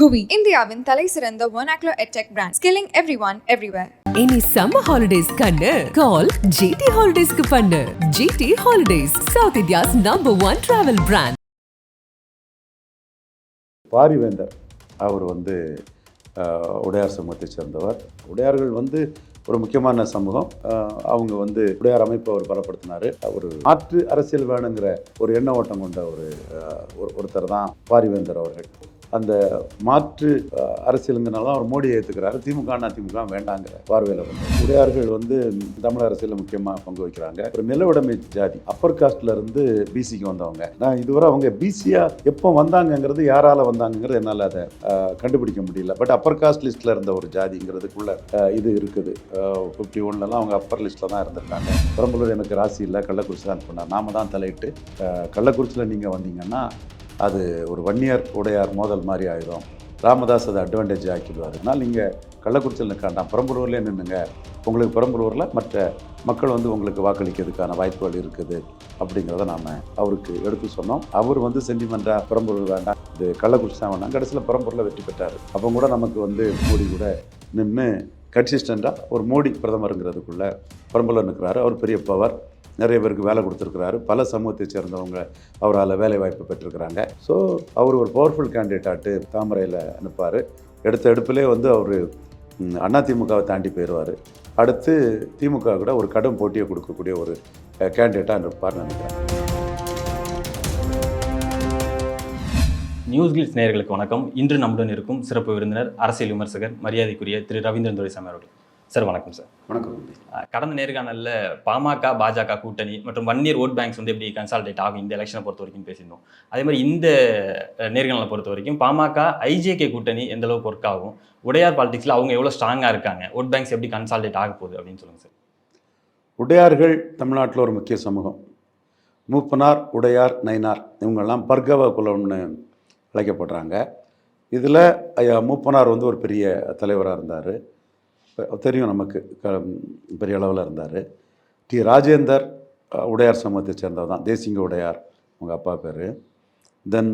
குவி. இந்தியாவின் தலை சிறந்த vernacular edtech brand skilling everyone everywhere. இனி சம்மர் ஹாலிடேஸ் கண்ணு. கால் ஜிடி ஹாலிடேஸ்க்கு பண்ணு. GT holidays south India's number one travel brand Parivendhar அவர் வந்து உடையார் சமூகத்தை சேர்ந்தவர். உடையார்கள் வந்து ஒரு முக்கியமான சமூகம். அவங்க வந்து உடையார் அமைப்பை அவர் பலப்படுத்தினார். ஒரு மாற்று அரசியல் வேணுங்கிற ஒரு எண்ண ஓட்டம் கொண்ட ஒரு ஒரு- ஒருத்தர் தான் பாரிவேந்தர் அவர்கள். அந்த மாற்று அரசியலுங்கிறனால தான் அவர் மோடியை ஏற்றுக்கிறாரு திமுக அதிமுக வேண்டாங்கிற பார்வையில் வந்து. உடையார்கள் வந்து தமிழ் அரசியலில் முக்கியமாக பங்கு வகிக்கிறாங்க. ஒரு நிலவுடைமை ஜாதி அப்பர் காஸ்ட்ல இருந்து பிசிக்கு வந்தவங்க. நான் இதுவரை அவங்க பிசியாக எப்போ வந்தாங்கங்கிறது யாரால் வந்தாங்கங்கிறது என்னால் அதை கண்டுபிடிக்க முடியல. பட் அப்பர் காஸ்ட் லிஸ்ட்டில் இருந்த ஒரு ஜாதிங்கிறதுக்குள்ள இது இருக்குது. ஃபிஃப்டி ஒன்லலாம் அவங்க அப்பர் லிஸ்ட்டில் தான் இருந்திருக்காங்க. பெரம்பலூர் எனக்கு ராசி இல்லை. கள்ளக்குறிச்சி தான் பண்ணார் நாம தான் தலையிட்டு கள்ளக்குறிச்சியில் நீங்கள் வந்தீங்கன்னா அது ஒரு வன்னியர் உடையார் மோதல் மாதிரி ஆயிடும் ராமதாஸ் அதை அட்வான்டேஜ் ஆக்கிடுவார். அதனால் நீங்கள் கள்ளக்குறிச்சியில் நிற்காண்டாம் பெரம்பலூர்லேயே நின்றுங்க உங்களுக்கு பெரம்பலூரில் மற்ற மக்கள் வந்து உங்களுக்கு வாக்களிக்கிறதுக்கான வாய்ப்புகள் இருக்குது அப்படிங்கிறத நாம் அவருக்கு எடுத்து சொன்னோம். அவர் வந்து சென்டிமெண்ட்டாக பெரம்பலூர் வேண்டாம் இது கள்ளக்குறிச்சி தான் வேண்டாம். கடைசியில் பெரம்பலூரில் வெற்றி பெற்றார். அப்போ கூட நமக்கு வந்து மோடி கூட நின்று கன்சிஸ்டண்ட்டாக ஒரு மோடி பிரதமருங்கிறதுக்குள்ள பெரம்பலூர் இருக்கிறாரு அவர் பெரிய பவர் நிறைய பேருக்கு வேலை கொடுத்துருக்கிறாரு. பல சமூகத்தை சேர்ந்தவங்க அவரால் வேலை வாய்ப்பு பெற்றிருக்கிறாங்க. ஸோ அவர் ஒரு பவர்ஃபுல் கேண்டிடேட்டாட்டு தாமரையில் அனுப்பார். எடுத்த எடுப்பிலே வந்து அவர் அண்ணா திமுகவை தாண்டி போயிடுவார் அடுத்து திமுக கூட ஒரு கடும் போட்டியை கொடுக்கக்கூடிய ஒரு கேண்டிடேட்டாக இருப்பார்னு நினைக்கிறேன். நியூஸ் கிளிட்ஸ் நேயர்களுக்கு வணக்கம். இன்று நம்முடன் இருக்கும் சிறப்பு விருந்தினர் அரசியல் விமர்சகர் மரியாதைக்குரிய திரு ரவீந்திரன் துரைசாமி அவர்கள். சார் வணக்கம் சார். வணக்கம் கடந்த நேர்காணலில் பாமக பாஜக கூட்டணி மற்றும் வன்னியர் ஓட் பேங்க்ஸ் வந்து எப்படி கன்சால்டேட் ஆகும் இந்த எலெக்ஷனை பொறுத்த வரைக்கும் பேசியிருந்தோம். அதே மாதிரி இந்த நேர்காணலை பொறுத்த வரைக்கும் பாமக ஐஜேகே கூட்டணி எந்த அளவுக்கு ஒர்க் ஆகும் உடையார் பாலிடிக்ஸில் அவங்க எவ்வளோ ஸ்ட்ராங்காக இருக்காங்க ஓட் பேங்க்ஸ் எப்படி கன்சால்டேட் ஆக போகுது அப்படின்னு சொல்லுங்கள் சார். உடையார்கள் தமிழ்நாட்டில் ஒரு முக்கிய சமூகம். மூப்பனார் உடையார் நயினார் இவங்கெல்லாம் பர்கவ குலம்னு அழைக்கப்படுறாங்க. இதில் ஐயா மூப்பனார் வந்து ஒரு பெரிய தலைவராக இருந்தார். தெரியும் நமக்கு க பெரிய அளவில் இருந்தார். டி ராஜேந்தர் உடையார் சமூகத்தை சேர்ந்தவர் தான். தேசிங்க உடையார் அவங்க அப்பா பேர். Then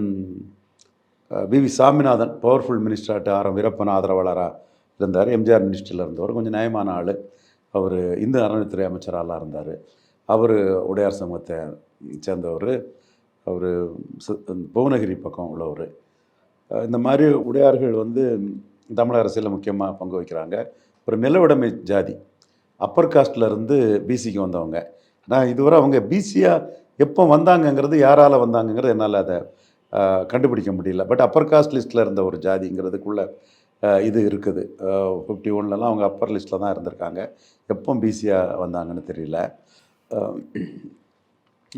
V V Saminathan powerful மினிஸ்டர்ட்டு R M Veerappan ஆதரவாளராக இருந்தார். எம்ஜிஆர் மினிஸ்டரில் இருந்தவர். கொஞ்சம் நியாயமான ஆள். அவர் இந்து அறநிலைத்துறை அமைச்சராலாம் இருந்தார். அவர் உடையார் சமூகத்தை சேர்ந்தவர். அவர் புவனகிரி பக்கம் உள்ளவர். இந்த மாதிரி உடையார்கள் வந்து தமிழக அரசியலில் முக்கியமாக பங்கு வகிக்கிறாங்க. ஒரு நிலவுடைமை ஜாதி அப்பர் காஸ்ட்லேருந்து பிசிக்கு வந்தவங்க. ஆனால் இதுவரை அவங்க பிசியாக எப்போ வந்தாங்கங்கிறது யாரால் வந்தாங்கங்கிறது என்னால் அதை கண்டுபிடிக்க முடியல. பட் அப்பர் காஸ்ட் லிஸ்ட்டில் இருந்த ஒரு ஜாதிங்கிறதுக்குள்ள இது இருக்குது. ஃபிஃப்டி ஒன்லலாம் அவங்க அப்பர் லிஸ்ட்டில் தான் இருந்திருக்காங்க. எப்போ பிசியாக வந்தாங்கன்னு தெரியல.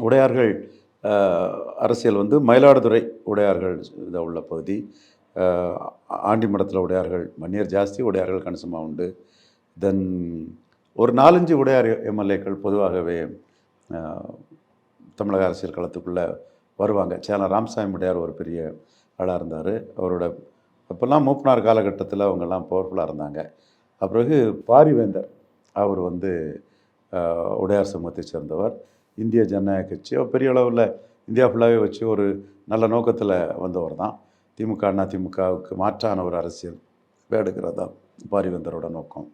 உடையார்கள் அரசியல் வந்து மயிலாடுதுறை உடையார்கள் இதை உள்ள பகுதி. ஆண்டிமடத்தில் உடையார்கள் மன்னியர் ஜாஸ்தி உடையார்கள் கணிசமாக உண்டு. தென் ஒரு நாலஞ்சு உடையார் எம்எல்ஏக்கள் பொதுவாகவே தமிழக அரசியல் களத்துக்குள்ளே வருவாங்க. சேலம் ராமசாமி உடையார் ஒரு பெரிய ஆளாக இருந்தார். அவரோட அப்போல்லாம் மூப்பனார் காலகட்டத்தில் அவங்கெல்லாம் பவர்ஃபுல்லாக இருந்தாங்க. அப்பிறகு பாரிவேந்தர் அவர் வந்து உடையார் சமூகத்தை சேர்ந்தவர். இந்திய ஜனநாயக கட்சி. அவர் பெரிய அளவில் இந்தியா ஃபுல்லாகவே வச்சு ஒரு நல்ல நோக்கத்தில் வந்தவர் தான். திமுக அண்ணா திமுகவுக்கு மாற்றான ஒரு அரசியல் எடுக்கிறது தான் பாரிவேந்தரோட நோக்கம்.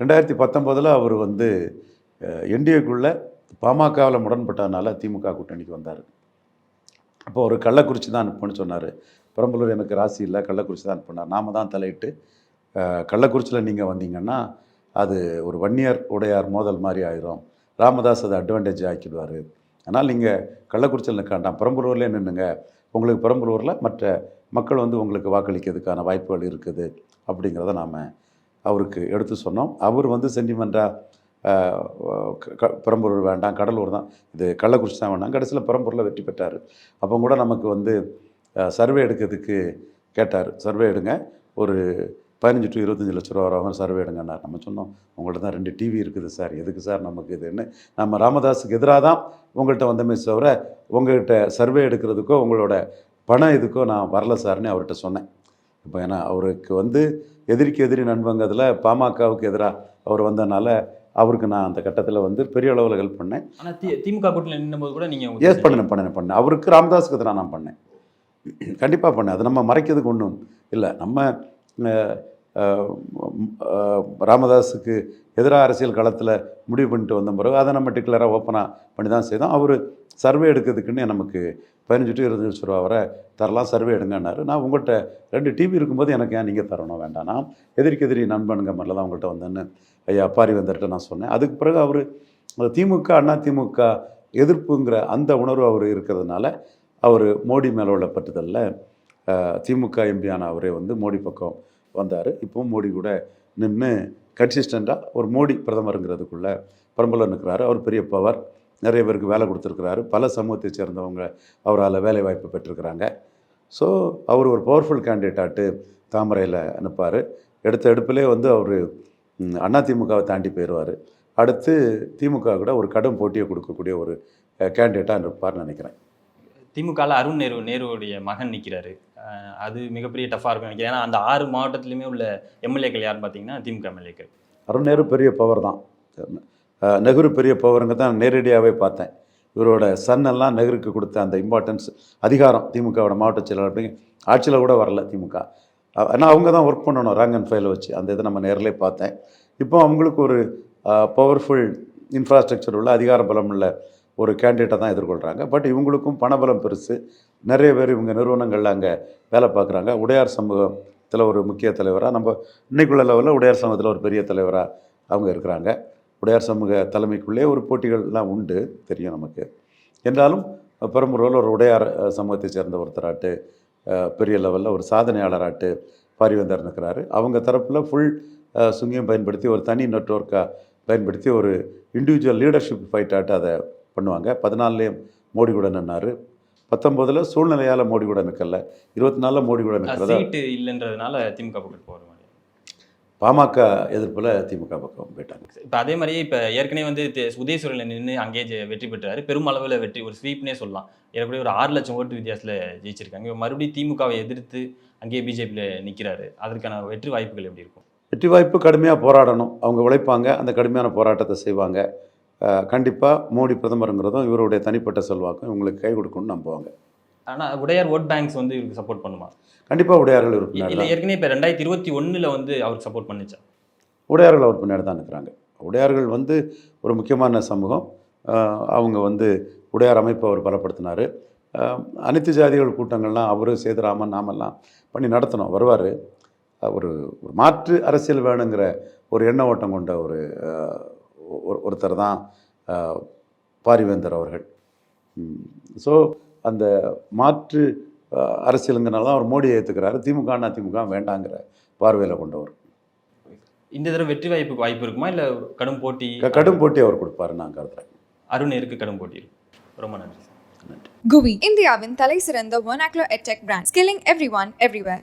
ரெண்டாயிரத்தி பத்தொம்போதில் அவர் வந்து என்டிஏக்குள்ளே பாமகவில் முரண்பட்டதுனால திமுக கூட்டணிக்கு வந்தார். அப்போ ஒரு கள்ளக்குறிச்சி தான் அனுப்புன்னு சொன்னார். பெரம்பலூர் எனக்கு ராசி இல்லை கள்ளக்குறிச்சி தான் அனுப்புனார். நாம தான் தலையிட்டு கள்ளக்குறிச்சியில் நீங்கள் வந்தீங்கன்னா அது ஒரு வன்னியர் உடையார் மோதல் மாதிரி ஆயிரும். ராமதாஸ் அதை அட்வான்டேஜ் ஆக்கிடுவார். அதனால் நீங்கள் கள்ளக்குறிச்சியில் நிற்காண்டாம் பெரம்பலூர்லேயே நின்றுங்க உங்களுக்கு பெரம்பலூரில் மற்ற மக்கள் வந்து உங்களுக்கு வாக்களிக்கிறதுக்கான வாய்ப்புகள் இருக்குது அப்படிங்கிறத நாம் அவருக்கு எடுத்து சொன்னோம். அவர் வந்து சென்டிமெண்ட்டாக பெரம்பலூர் வேண்டாம் கடலூர் தான். இது கள்ளக்குறிச்சி தான் வேண்டாம். கடைசியில் பெரம்பலூரில் வெற்றி பெற்றார். அப்போ கூட நமக்கு வந்து சர்வே எடுக்கிறதுக்கு கேட்டார். சர்வே எடுங்க. ஒரு பதினஞ்சு டு இருபத்தஞ்சி லட்ச ரூபா வரவங்க சர்வே எடுங்கன்னார் நம்ம சொன்னோம் உங்கள்ட்ட தான் ரெண்டு டிவி இருக்குது சார் எதுக்கு சார் நமக்கு இதுன்னு? நம்ம ராமதாஸுக்கு எதிராக தான் உங்கள்கிட்ட வந்தமே தவிர உங்கள்கிட்ட சர்வே எடுக்கிறதுக்கோ உங்களோட பணம் இதுக்கோ நான் வரல சார்னு அவர்கிட்ட சொன்னேன். இப்போ ஏன்னா அவருக்கு வந்து எதிரிக்கு எதிரி நண்பங்கிறதுல பாமகவுக்கு எதிராக அவர் வந்தனால அவருக்கு நான் அந்த கட்டத்தில் வந்து பெரிய அளவில் ஹெல்ப் பண்ணேன். ஆனால் தி திமுக கூட்டணி நின்னும்போது கூட நீங்கள் எஸ் பண்ணினேன் பண்ணினேன் பண்ணேன். அவருக்கு ராமதாஸுக்கு எதிராக நான் பண்ணேன். கண்டிப்பாக பண்ணேன். அது நம்ம மறைக்கிறதுக்கு ஒன்றும் இல்லை. நம்ம ராமதாஸுக்கு எதிராக அரசியல் களத்தில் முடிவு பண்ணிட்டு வந்த பிறகு அதை நம்ம டிக்ளராக ஓப்பனாக பண்ணி தான் செய்தோம். அவர் சர்வே எடுக்கிறதுக்குன்னு நமக்கு பதினஞ்சு டு இருபது லட்ச ரூபா வரை தரலாம் சர்வே எடுங்கன்னாரு. நான் உங்கள்கிட்ட ரெண்டு டிவி இருக்கும்போது எனக்கு ஏன் நீங்கள் தரணும் வேண்டாம்? நான் எதிர்க்கு எதிரி நண்பனுங்க மாதிரில தான் உங்கள்கிட்ட வந்தேன்னு ஐயா அப்பாரி வந்துட்டு நான் சொன்னேன். அதுக்கு பிறகு அவர் திமுக அண்ணா திமுக எதிர்ப்புங்கிற அந்த உணர்வு அவர் இருக்கிறதுனால அவர் மோடி மேலே உள்ள பட்டுதலில் திமுக எம்பியான அவரே வந்து மோடி பக்கம் வந்தார். இப்போவும் மோடி கூட நின்று கன்சிஸ்டண்ட்டாக ஒரு மோடி பிரதமருங்கிறதுக்குள்ள பிரபலம் நிற்கிறாரு அவர் பெரிய பவர் நிறைய பேருக்கு வேலை கொடுத்துருக்கிறாரு. பல சமூகத்தை சேர்ந்தவங்க அவரால் வேலை வாய்ப்பு பெற்றிருக்கிறாங்க. ஸோ அவர் ஒரு பவர்ஃபுல் கேண்டிடேட்டாட்டு தாமரையில் அனுப்பார். எடுத்த எடுப்பிலே வந்து அவர் அதிமுகவை தாண்டி போயிடுவார். அடுத்து திமுக கூட ஒரு கடும் போட்டியை கொடுக்கக்கூடிய ஒரு கேண்டிடேட்டாக இருப்பார்னு நினைக்கிறேன். திமுகவில் அருண் நேரு நேருவுடைய மகன் நிற்கிறாரு அது மிகப்பெரிய டஃப்பாக இருக்கும் நினைக்கிறேன். ஏன்னா அந்த ஆறு மாவட்டத்திலையுமே உள்ள எம்எல்ஏக்கள் யாருன்னு பார்த்தீங்கன்னா திமுக எம்எல்ஏக்கள். அருண் நேரு பெரிய பவர் தான். நெஹ்ரு பெரிய பவருங்க தான் நேரடியாகவே பார்த்தேன். இவரோட சன் எல்லாம் நெஹ்ருக்கு கொடுத்த அந்த இம்பார்ட்டன்ஸ் அதிகாரம் திமுகவோட மாவட்ட செயலாளர் அப்படிங்க ஆட்சியில் கூட வரல திமுக. ஆனால் அவங்க தான் ஒர்க் பண்ணணும் ரேங்க் அண்ட் ஃபைலை வச்சு. அந்த இதை நம்ம நேரிலே பார்த்தேன். இப்போ அவங்களுக்கு ஒரு பவர்ஃபுல் இன்ஃப்ராஸ்ட்ரக்சர் உள்ள அதிகார பலம் உள்ள ஒரு கேண்டிடேட்டை தான் எதிர்கொள்கிறாங்க பட் இவங்களுக்கும் பணபலம் பெருசு. நிறைய பேர் இவங்க நிறுவனங்களில் அங்கே வேலை பார்க்குறாங்க. உடையார் சமூகத்தில் ஒரு முக்கிய தலைவராக நம்ம இன்னைக்குள்ள லெவலில் உடையார் சமூகத்தில் ஒரு பெரிய தலைவராக அவங்க இருக்கிறாங்க. உடையார் சமூக தலைமைக்குள்ளே ஒரு போட்டிகள்லாம் உண்டு தெரியும் நமக்கு. என்றாலும் பெரம்பூரில் ஒரு உடையார் சமூகத்தை சேர்ந்த ஒருத்தராட்டு பெரிய லெவலில் ஒரு சாதனையாளராட்டு பாரிவந்தர் இருக்கிறாரு. அவங்க தரப்பில் ஃபுல் சுங்கியம் பயன்படுத்தி ஒரு தனி நெட்ஒர்க்காக பயன்படுத்தி ஒரு இண்டிவிஜுவல் லீடர்ஷிப் ஃபைட்டாட்டு அதை பண்ணுவாங்க. பதினாலுலேயும் மோடி கூட நின்னார். பத்தொம்போதில் சூழ்நிலையால் மோடி கூட நிற்கல இருபத்தி நாலில் மோடி கூட நிற்கிறதா இல்லைன்றதுனால திமுக பக்கம் போகிற மாதிரி. பாமக எதிர்ப்பில் திமுக பக்கம் போயிட்டாங்க. இப்போ அதே மாதிரியே இப்போ ஏற்கனவே வந்து உதயசூரில் நின்று அங்கேயே வெற்றி பெற்றாரு. பெருமளவில் வெற்றி ஒரு ஸ்வீப்னே சொல்லலாம். ஏற்கனவே ஒரு ஆறு லட்சம் ஓட்டு வித்தியாசத்தில் ஜெயிச்சிருக்காங்க. இப்போ மறுபடியும் திமுகவை எதிர்த்து அங்கேயே பிஜேபியில் நிற்கிறாரு அதற்கான வெற்றி வாய்ப்புகள் எப்படி இருக்கும்? வெற்றி வாய்ப்பு கடுமையாக போராடணும். அவங்க உழைப்பாங்க. அந்த கடுமையான போராட்டத்தை செய்வாங்க. கண்டிப்பாக மோடி பிரதமருங்கிறதும் இவருடைய தனிப்பட்ட செல்வாக்கும் இவங்களுக்கு கை கொடுக்கணும்னு நம்புவாங்க. ஆனால் உடையார் ஓட் பேங்க்ஸ் வந்து இவருக்கு சப்போர்ட் பண்ணுமா? கண்டிப்பாக உடையார்கள் இல்லை உறுப்பினர் ஏற்கனவே இப்போ ரெண்டாயிரத்தி இருபத்தி ஒன்றில் வந்து அவருக்கு சப்போர்ட் பண்ணுச்சா? உடையார்கள் அவர் பின்னாடி தான் இருக்கிறாங்க. உடையார்கள் வந்து ஒரு முக்கியமான சமூகம். அவங்க வந்து உடையார் அமைப்பை அவர் பலப்படுத்தினார். அனைத்து ஜாதிகள் கூட்டங்கள்லாம் அவர் சேதுராமன் நாமெல்லாம் பண்ணி நடத்தினோம். வருவார். ஒரு மாற்று அரசியல் வேணுங்கிற ஒரு எண்ண ஓட்டம் கொண்ட ஒரு- ஒருத்தர் தான் பாரிவேந்தர் அவர்கள். ஸோ அந்த மாற்று அரசியலுங்கிறனால தான் அவர் மோடியை ஏற்றுக்கிறாரு திமுக அண்ணா திமுக வேண்டாங்கிற பார்வையில் கொண்டவர். இந்த தடவை வெற்றி வாய்ப்புக்கு வாய்ப்பு இருக்குமா? இல்லை கடும் போட்டி? கடும் போட்டி அவர் கொடுப்பாரு நான் கருதுறேன். அருண் இருக்கு கடும் போட்டி இருக்கும் ரொம்ப நன்றி சார். GUI இந்தியாவின் தலை சிறந்த vernacular edtech brand skilling everyone everywhere.